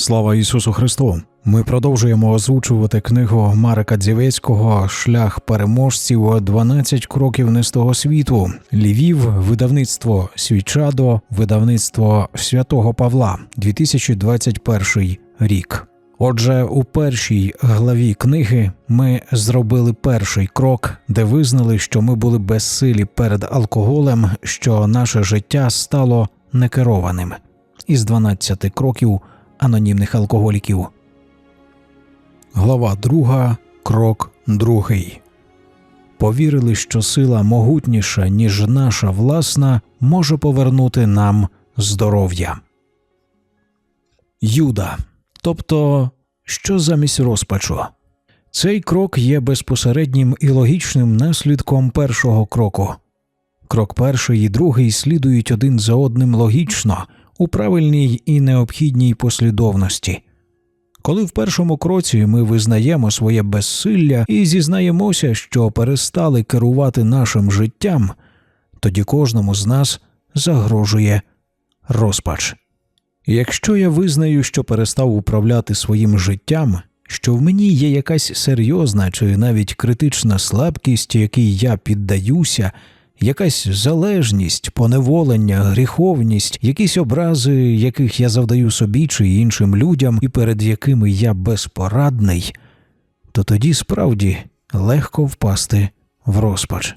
Слава Ісусу Христу! Ми продовжуємо озвучувати книгу Марика Дзівецького Шлях переможців 12 кроків не з того світу. Львів, видавництво Свічадо, видавництво Святого Павла, 2021 рік. Отже, у першій главі книги ми зробили перший крок, де визнали, що ми були безсилі перед алкоголем, що наше життя стало некерованим. Із 12 кроків анонімних алкоголіків. Глава 2. Крок 2. Повірили, що сила могутніша, ніж наша власна, може повернути нам здоров'я. Юда. Тобто, що замість розпачу? Цей крок є безпосереднім і логічним наслідком першого кроку. Крок перший і другий слідують один за одним логічно, у правильній і необхідній послідовності. Коли в першому кроці ми визнаємо своє безсилля і зізнаємося, що перестали керувати нашим життям, тоді кожному з нас загрожує розпач. Якщо я визнаю, що перестав управляти своїм життям, що в мені є якась серйозна чи навіть критична слабкість, якій я піддаюся, якась залежність, поневолення, гріховність, якісь образи, яких я завдаю собі чи іншим людям, і перед якими я безпорадний, то тоді справді легко впасти в розпач.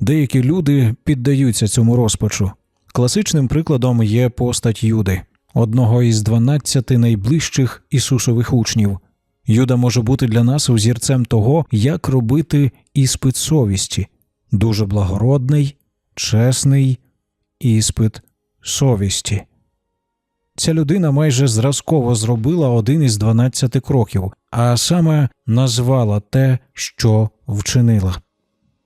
Деякі люди піддаються цьому розпачу. Класичним прикладом є постать Юди, одного із дванадцяти найближчих Ісусових учнів. Юда може бути для нас узірцем того, як робити іспит совісті, дуже благородний, чесний іспит совісті. Ця людина майже зразково зробила один із дванадцяти кроків, а саме назвала те, що вчинила.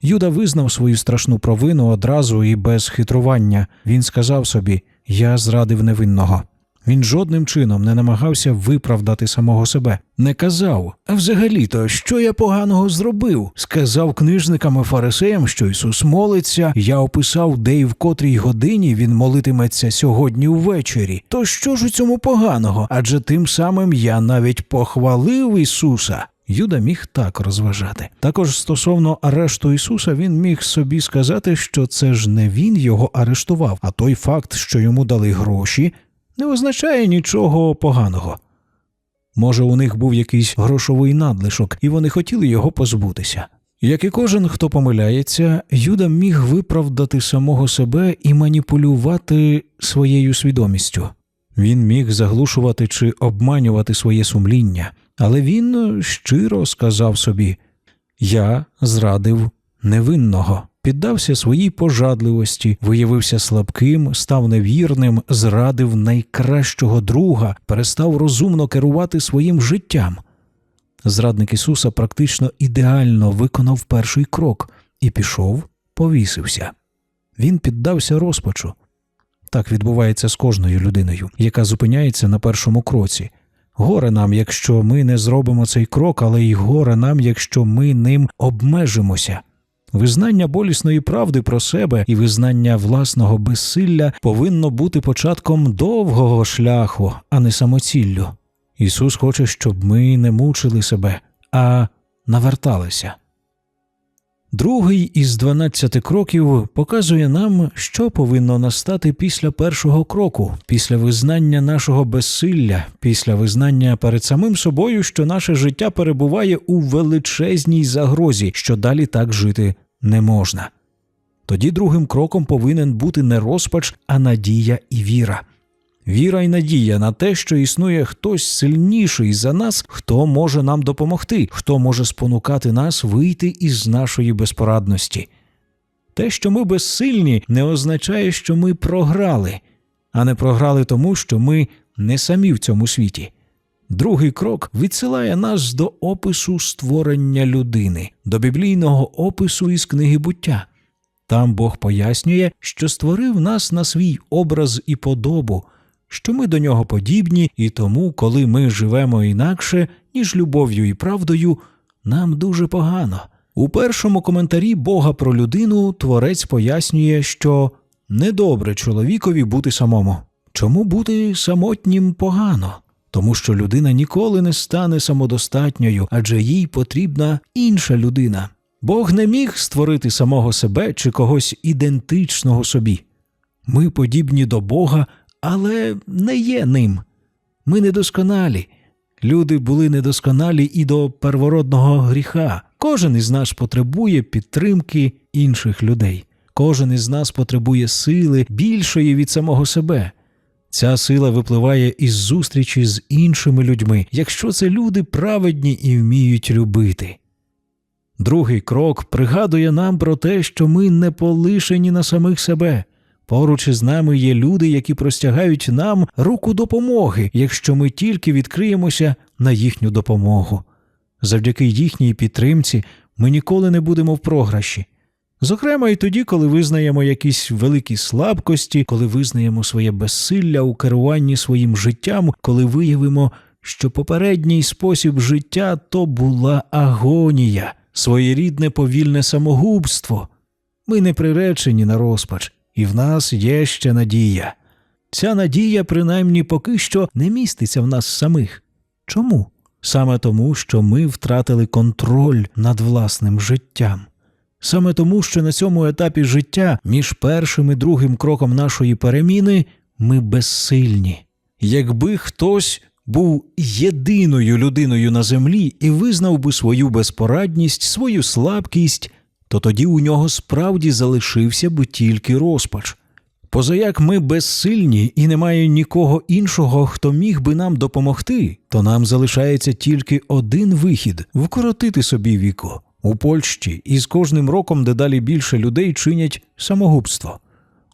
Юда визнав свою страшну провину одразу і без хитрування. Він сказав собі: Я зрадив невинного. Він жодним чином не намагався виправдати самого себе. Не казав, а взагалі-то, що я поганого зробив? Сказав книжникам і фарисеям, що Ісус молиться. Я описав, де і в котрій годині він молитиметься сьогодні ввечері. То що ж у цьому поганого? Адже тим самим я навіть похвалив Ісуса. Юда міг так розважати. Також стосовно арешту Ісуса, він міг собі сказати, що це ж не він його арештував, а той факт, що йому дали гроші, не означає нічого поганого. Може, у них був якийсь грошовий надлишок, і вони хотіли його позбутися. Як і кожен, хто помиляється, Юда міг виправдати самого себе і маніпулювати своєю свідомістю. Він міг заглушувати чи обманювати своє сумління, але він щиро сказав собі Я зрадив невинного, піддався своїй пожадливості, виявився слабким, став невірним, зрадив найкращого друга, перестав розумно керувати своїм життям. Зрадник Ісуса практично ідеально виконав перший крок і пішов, повісився. Він піддався розпачу. Так відбувається з кожною людиною, яка зупиняється на першому кроці. Горе нам, якщо ми не зробимо цей крок, але й горе нам, якщо ми ним обмежимося. Визнання болісної правди про себе і визнання власного безсилля повинно бути початком довгого шляху, а не самоціллю. Ісус хоче, щоб ми не мучили себе, а наверталися. Другий із 12 кроків показує нам, що повинно настати після першого кроку, після визнання нашого безсилля, після визнання перед самим собою, що наше життя перебуває у величезній загрозі, що далі так жити не можна. Тоді другим кроком повинен бути не розпач, а надія і віра. Віра й надія на те, що існує хтось сильніший за нас, хто може нам допомогти, хто може спонукати нас вийти із нашої безпорадності. Те, що ми безсильні, не означає, що ми програли, а не програли тому, що ми не самі в цьому світі. Другий крок відсилає нас до опису створення людини, до біблійного опису із книги буття. Там Бог пояснює, що створив нас на свій образ і подобу, що ми до нього подібні, і тому, коли ми живемо інакше, ніж любов'ю і правдою, нам дуже погано. У першому коментарі Бога про людину творець пояснює, що недобре чоловікові бути самому. Чому бути самотнім погано? тому що людина ніколи не стане самодостатньою, адже їй потрібна інша людина. Бог не міг створити самого себе чи когось ідентичного собі. Ми подібні до Бога, але не є ним. Ми недосконалі. Люди були недосконалі і до первородного гріха. Кожен із нас потребує підтримки інших людей. Кожен із нас потребує сили більшої від самого себе. Ця сила випливає із зустрічі з іншими людьми, якщо це люди праведні і вміють любити. Другий крок пригадує нам про те, що ми не полишені на самих себе. Поруч із нами є люди, які простягають нам руку допомоги, якщо ми тільки відкриємося на їхню допомогу. Завдяки їхній підтримці ми ніколи не будемо в програші. Зокрема, і тоді, коли визнаємо якісь великі слабкості, коли визнаємо своє безсилля у керуванні своїм життям, коли виявимо, що попередній спосіб життя то була агонія, своєрідне повільне самогубство. Ми не приречені на розпач, і в нас є ще надія. Ця надія, принаймні, поки що не міститься в нас самих. Чому? Саме тому, що ми втратили контроль над власним життям. Саме тому, що на цьому етапі життя між першим і другим кроком нашої переміни ми безсильні. Якби хтось був єдиною людиною на землі і визнав би свою безпорадність, свою слабкість, то тоді у нього справді залишився би тільки розпач. Позаяк ми безсильні і немає нікого іншого, хто міг би нам допомогти, то нам залишається тільки один вихід вкоротити собі віку. У Польщі із кожним роком дедалі більше людей чинять самогубство.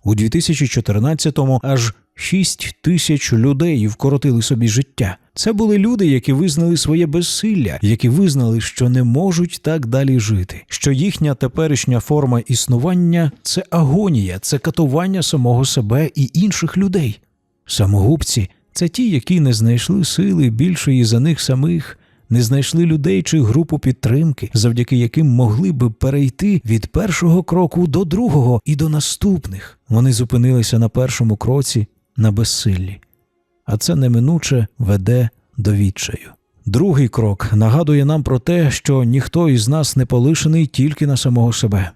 У 2014-му аж 6 тисяч людей вкоротили собі життя. Це були люди, які визнали своє безсилля, які визнали, що не можуть так далі жити, що їхня теперішня форма існування це агонія, це катування самого себе і інших людей. Самогубці це ті, які не знайшли сили більшої за них самих, не знайшли людей чи групу підтримки, завдяки яким могли би перейти від першого кроку до другого і до наступних. Вони зупинилися на першому кроці на безсиллі, а це неминуче веде до відчаю. Другий крок нагадує нам про те, що ніхто із нас не полишений тільки на самого себе.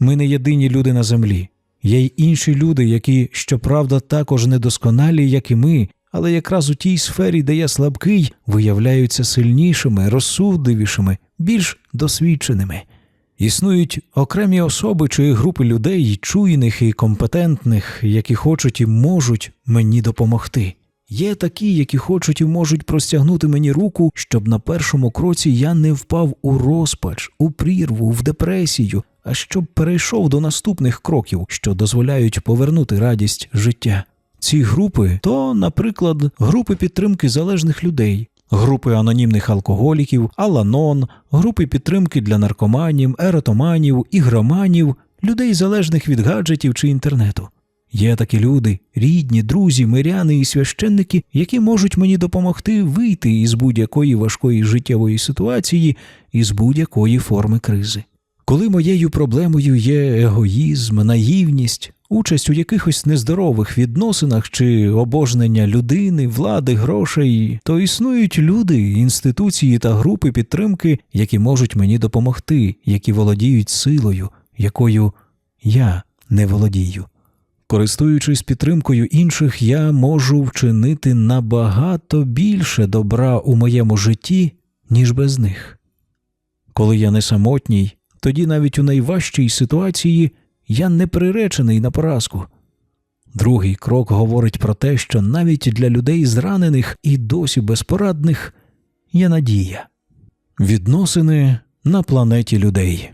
Ми не єдині люди на землі. Є й інші люди, які, щоправда, також недосконалі, як і ми, але якраз у тій сфері, де я слабкий, виявляються сильнішими, розсудливішими, більш досвідченими. Існують окремі особи чи групи людей, чуйних і компетентних, які хочуть і можуть мені допомогти. Є такі, які хочуть і можуть простягнути мені руку, щоб на першому кроці я не впав у розпач, у прірву, в депресію, а щоб перейшов до наступних кроків, що дозволяють повернути радість життя. Ці групи то, наприклад, групи підтримки залежних людей, групи анонімних алкоголіків, аланон, групи підтримки для наркоманів, еротоманів, ігроманів, людей залежних від гаджетів чи інтернету. Є такі люди, рідні, друзі, миряни і священники, які можуть мені допомогти вийти із будь-якої важкої життєвої ситуації, із будь-якої форми кризи. Коли моєю проблемою є егоїзм, наївність, участь у якихось нездорових відносинах чи обожнення людини, влади, грошей, то існують люди, інституції та групи підтримки, які можуть мені допомогти, які володіють силою, якою я не володію. Користуючись підтримкою інших, я можу вчинити набагато більше добра у моєму житті, ніж без них. Коли я не самотній, тоді навіть у найважчій ситуації я не приречений на поразку. Другий крок говорить про те, що навіть для людей зранених і досі безпорадних є надія. Відносини на планеті людей.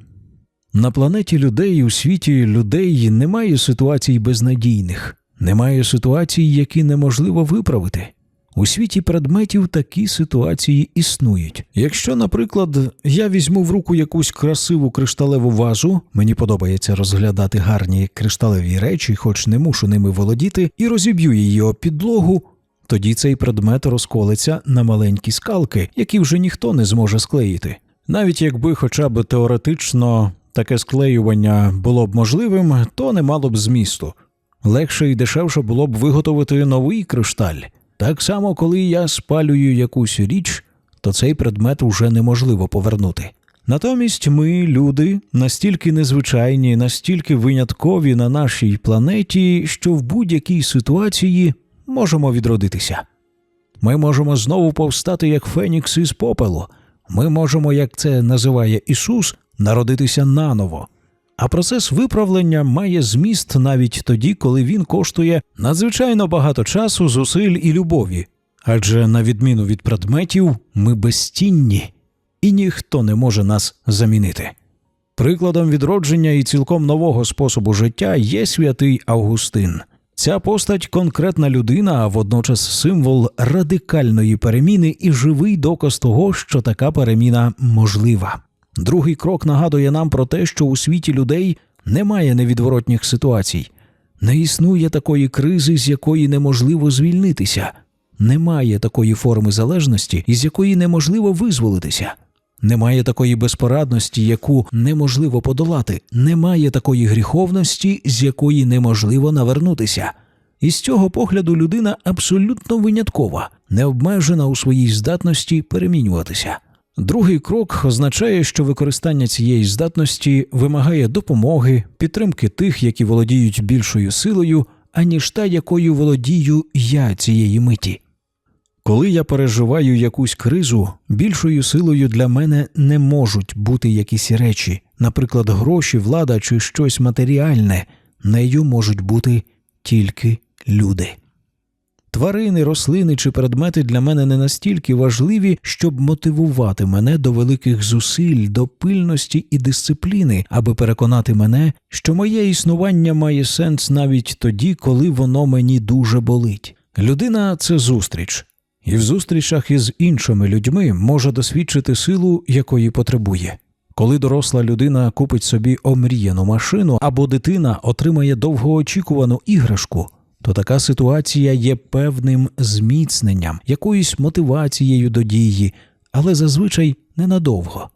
На планеті людей у світі людей немає ситуацій безнадійних, немає ситуацій, які неможливо виправити. У світі предметів такі ситуації існують. Якщо, наприклад, я візьму в руку якусь красиву кришталеву вазу, мені подобається розглядати гарні кришталеві речі, хоч не мушу ними володіти, і розіб'ю її об підлогу, тоді цей предмет розколеться на маленькі скалки, які вже ніхто не зможе склеїти. Навіть якби хоча б теоретично таке склеювання було б можливим, то не мало б змісту. Легше і дешевше було б виготовити новий кришталь. Так само, коли я спалюю якусь річ, то цей предмет уже неможливо повернути. Натомість ми, люди, настільки незвичайні, настільки виняткові на нашій планеті, що в будь-якій ситуації можемо відродитися. Ми можемо знову повстати як Фенікс із попелу. Ми можемо, як це називає Ісус, народитися наново. А процес виправлення має зміст навіть тоді, коли він коштує надзвичайно багато часу, зусиль і любові. Адже, на відміну від предметів, ми безцінні, і ніхто не може нас замінити. Прикладом відродження і цілком нового способу життя є святий Августин. Ця постать конкретна людина, а водночас символ радикальної переміни і живий доказ того, що така переміна можлива. Другий крок нагадує нам про те, що у світі людей немає невідворотніх ситуацій, не існує такої кризи, з якої неможливо звільнитися, немає такої форми залежності, із якої неможливо визволитися. Немає такої безпорадності, яку неможливо подолати, немає такої гріховності, з якої неможливо навернутися. І з цього погляду людина абсолютно виняткова, не обмежена у своїй здатності перемінюватися. Другий крок означає, що використання цієї здатності вимагає допомоги, підтримки тих, які володіють більшою силою, аніж та, якою володію я цієї миті. Коли я переживаю якусь кризу, більшою силою для мене не можуть бути якісь речі, наприклад, гроші, влада чи щось матеріальне, нею можуть бути тільки люди. Тварини, рослини чи предмети для мене не настільки важливі, щоб мотивувати мене до великих зусиль, до пильності і дисципліни, аби переконати мене, що моє існування має сенс навіть тоді, коли воно мені дуже болить. Людина це зустріч, і в зустрічах із іншими людьми може досвідчити силу, якої потребує. Коли доросла людина купить собі омріяну машину або дитина отримає довгоочікувану іграшку, то така ситуація є певним зміцненням, якоюсь мотивацією до дії, але зазвичай ненадовго.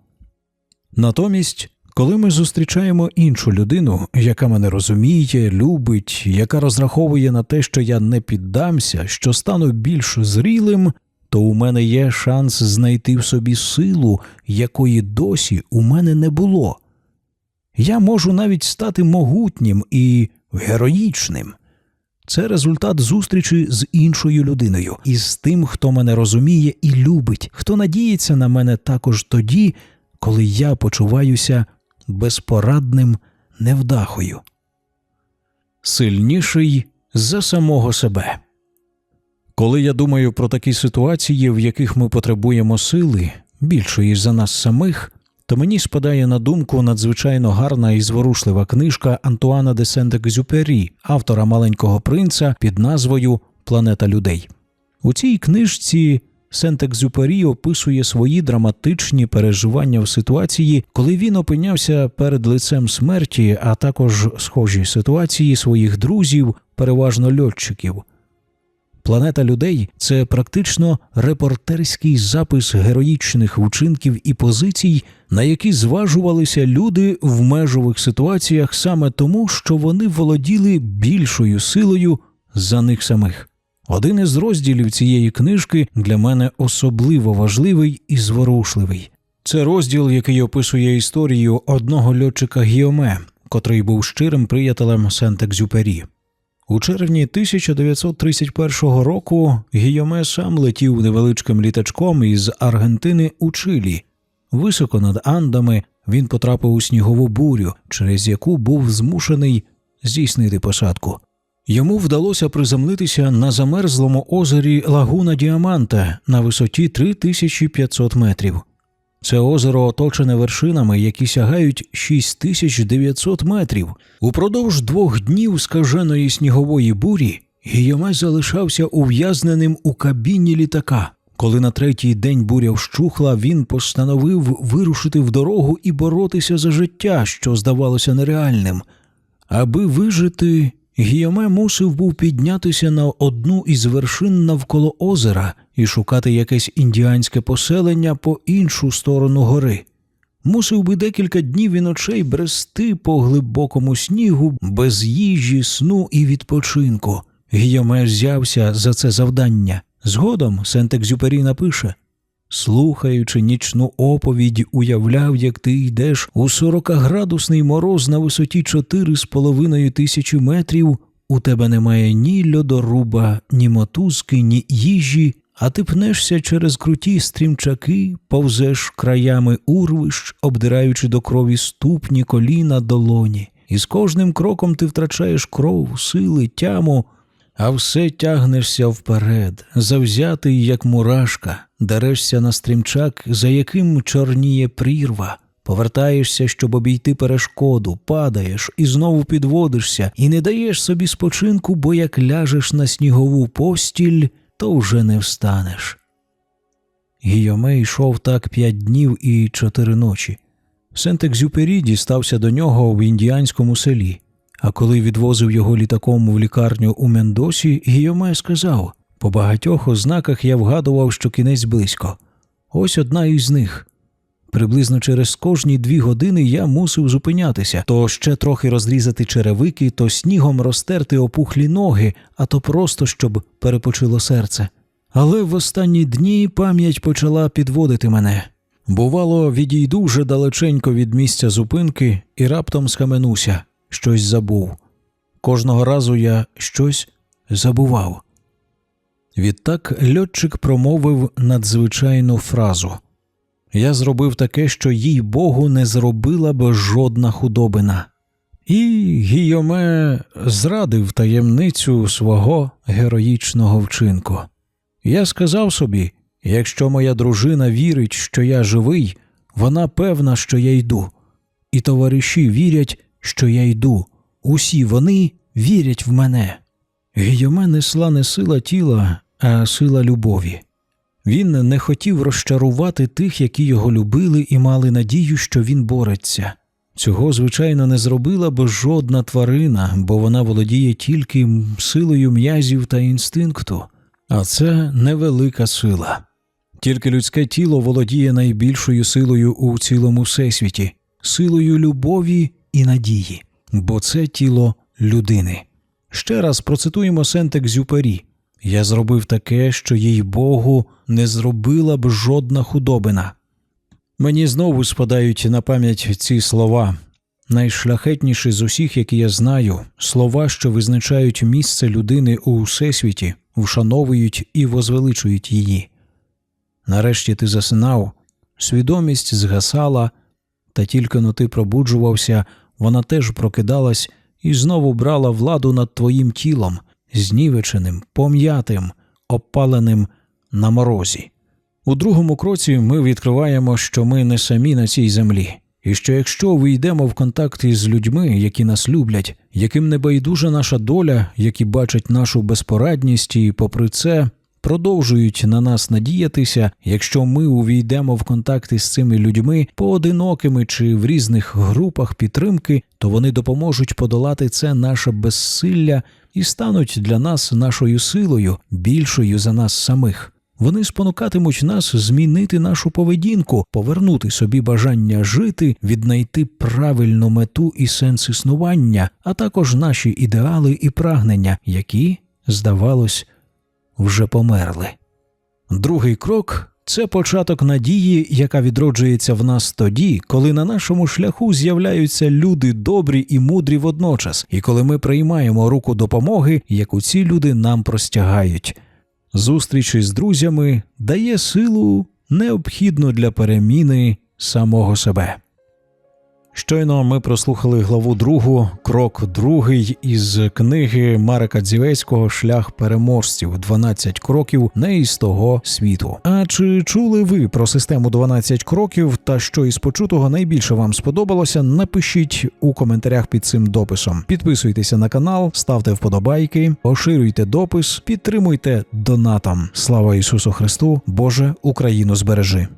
Натомість, коли ми зустрічаємо іншу людину, яка мене розуміє, любить, яка розраховує на те, що я не піддамся, що стану більш зрілим, то у мене є шанс знайти в собі силу, якої досі у мене не було. Я можу навіть стати могутнім і героїчним. Це результат зустрічі з іншою людиною, і з тим, хто мене розуміє і любить, хто надіється на мене також тоді, коли я почуваюся безпорадним невдахою. Сильніший за самого себе. Коли я думаю про такі ситуації, в яких ми потребуємо сили, більшої за нас самих, то мені спадає на думку надзвичайно гарна і зворушлива книжка Антуана де Сент-Екзюпері, автора маленького принца під назвою Планета людей. У цій книжці Сент-Екзюпері описує свої драматичні переживання в ситуації, коли він опинявся перед лицем смерті, а також схожі ситуації своїх друзів, переважно льотчиків. Планета людей це практично репортерський запис героїчних вчинків і позицій, на які зважувалися люди в межових ситуаціях саме тому, що вони володіли більшою силою за них самих. Один із розділів цієї книжки для мене особливо важливий і зворушливий. Це розділ, який описує історію одного льотчика Гіоме, котрий був щирим приятелем Сент-Екзюпері. У червні 1931 року Гійоме сам летів невеличким літачком із Аргентини у Чилі. Високо над Андами він потрапив у снігову бурю, через яку був змушений здійснити посадку. Йому вдалося приземлитися на замерзлому озері Лагуна Діаманта на висоті 3500 метрів. Це озеро оточене вершинами, які сягають 6900 метрів. Упродовж двох днів скаженої снігової бурі Гійоме залишався ув'язненим у кабіні літака. Коли на третій день буря вщухла, він постановив вирушити в дорогу і боротися за життя, що здавалося нереальним. Аби вижити, Гійоме мусив був піднятися на одну із вершин навколо озера і шукати якесь індіанське поселення по іншу сторону гори. Мусив би декілька днів і ночей брести по глибокому снігу без їжі, сну і відпочинку. Гійоме взявся за це завдання. Згодом Сент-Екзюпері напише Слухаючи нічну оповідь, уявляв, як ти йдеш у 40-градусний мороз на висоті 4,5 тисячі метрів, у тебе немає ні льодоруба, ні мотузки, ні їжі, а ти пнешся через круті стрімчаки, повзеш краями урвищ, обдираючи до крові ступні, коліна, долоні. І з кожним кроком ти втрачаєш кров, сили, тяму, а все тягнешся вперед, завзятий, як мурашка, дерешся на стрімчак, за яким чорніє прірва, повертаєшся, щоб обійти перешкоду, падаєш і знову підводишся, і не даєш собі спочинку, бо як ляжеш на снігову постіль, то вже не встанеш. Гійоме йшов так п'ять днів і чотири ночі. Сент-Екзюпері дістався до нього в індіанському селі. А коли відвозив його літаком в лікарню у Мендосі, Гійоме сказав по багатьох ознаках я вгадував, що кінець близько. Ось одна із них. Приблизно через кожні дві години я мусив зупинятися, то ще трохи розрізати черевики, то снігом розтерти опухлі ноги, а то просто щоб перепочило серце. Але в останні дні пам'ять почала підводити мене. Бувало, відійду вже далеченько від місця зупинки і раптом схаменуся щось забув. Кожного разу я щось забував. Відтак льотчик промовив надзвичайну фразу Я зробив таке, що їй Богу не зробила б жодна худобина. І Гійоме зрадив таємницю свого героїчного вчинку. Я сказав собі якщо моя дружина вірить, що я живий, вона певна, що я йду, і товариші вірять, що я йду. Усі вони вірять в мене. Гійоме несла не сила тіла, а сила любові. Він не хотів розчарувати тих, які його любили і мали надію, що він бореться. Цього, звичайно, не зробила б жодна тварина, бо вона володіє тільки силою м'язів та інстинкту, а це невелика сила. Тільки людське тіло володіє найбільшою силою у цілому всесвіті, силою любові і надії, бо це тіло людини. Ще раз процитуємо Сент-Екзюпері. Я зробив таке, що їй Богу не зробила б жодна худобина. Мені знову спадають на пам'ять ці слова, найшляхетніші з усіх, які я знаю, слова, що визначають місце людини у всесвіті, вшановують і возвеличують її. Нарешті ти засинав, свідомість згасала, та тільки но ти пробуджувався, вона теж прокидалась і знову брала владу над твоїм тілом, знівеченим, пом'ятим, опаленим на морозі. У другому кроці ми відкриваємо, що ми не самі на цій землі, і що якщо вийдемо в контакт із людьми, які нас люблять, яким не байдужа наша доля, які бачать нашу безпорадність і, попри це, продовжують на нас надіятися, якщо ми увійдемо в контакти з цими людьми поодинокими чи в різних групах підтримки, то вони допоможуть подолати це наше безсилля і стануть для нас нашою силою, більшою за нас самих. Вони спонукатимуть нас змінити нашу поведінку, повернути собі бажання жити, віднайти правильну мету і сенс існування, а також наші ідеали і прагнення, які, здавалось, вже померли. Другий крок це початок надії, яка відроджується в нас тоді, коли на нашому шляху з'являються люди добрі і мудрі водночас, і коли ми приймаємо руку допомоги, яку ці люди нам простягають. Зустріч із друзями дає силу необхідну для переміни самого себе. Щойно ми прослухали главу другу, крок другий із книги Марека Дзівецького Шлях переможців 12 кроків не із того світу. А чи чули ви про систему 12 кроків та що із почутого найбільше вам сподобалося? Напишіть у коментарях під цим дописом. Підписуйтеся на канал, ставте вподобайки, поширюйте допис, підтримуйте донатом. Слава Ісусу Христу! Боже Україну збережи!